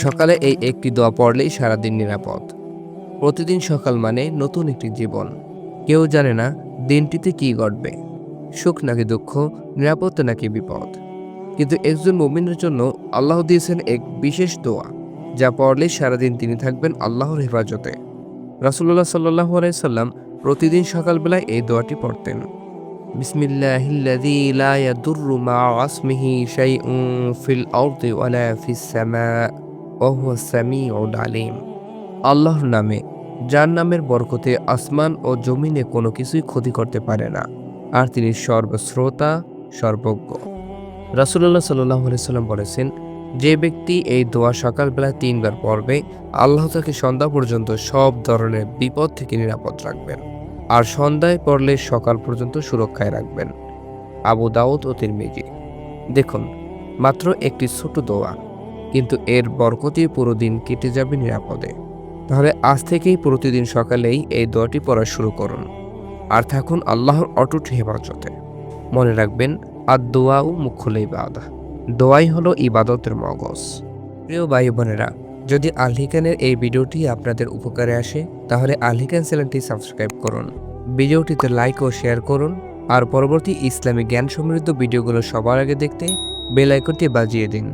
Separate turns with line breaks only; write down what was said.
সকালে এই একটি দোয়া পড়লেই সারাদিন নিরাপদ। প্রতিদিন সকাল মানে নতুন একটি জীবন। কেউ জানে না দিনটিতে কি ঘটবে। সুখ নাকি দুঃখ, নিরাপত্তা নাকি বিপদ। কিন্তু একজন মুমিনের জন্য আল্লাহ দিয়েছেন এক বিশেষ দোয়া, যা পড়লে সারাদিন তিনি থাকবেন আল্লাহর হেফাজতে। রাসুল্লাহ সাল্লাহ সাল্লাম প্রতিদিন সকালবেলায় এই দোয়াটি পড়তেন। বিসমিল্লাহিল্লাযী লা ফিল ওয়া হুয়াস সামিউল আলিম। আল্লাহর নামে যার নামের বরকতে আসমান ও জমিনে কোনো কিছুই ক্ষতি করতে পারে না, আর তিনি সর্বশ্রোতা, সর্বজ্ঞ। রাসুল্লাহ সাল্লাহ সাল্লাম বলেছেন, যে ব্যক্তি এই দোয়া সকালবেলা তিনবার পড়বে, আল্লাহ তাকে সন্ধ্যা পর্যন্ত সব ধরনের বিপদ থেকে নিরাপদ রাখবেন, আর সন্ধ্যায় পড়লে সকাল পর্যন্ত সুরক্ষায় রাখবেন। আবু দাউদ ও তিরমিজি। দেখুন, মাত্র একটি ছোট দোয়া। কিন্তু এর বরকতে পুরো দিন কেটে যাবে নিরাপদে। তাহলে আজ থেকেই প্রতিদিন সকালেই এই দোয়াটি পড়া শুরু করুন। আর থাকুন আল্লাহর অটুট হেফাজতে। মনে রাখবেন আর দোয়াও মুখ্যল ইবাদা। দোয়াই হলো ইবাদতের মগজ। প্রিয় ভাই বোনেরা যদি আলহিকানের এই ভিডিওটি আপনাদের উপকারে আসে, তাহলে আলহিকান চ্যানেলটি সাবস্ক্রাইব করুন। ভিডিওটিতে লাইক ও শেয়ার করুন। আর পরবর্তী ইসলামী জ্ঞান সমৃদ্ধ ভিডিওগুলো সবার আগে দেখতে বেল আইকনটি বাজিয়ে দিন।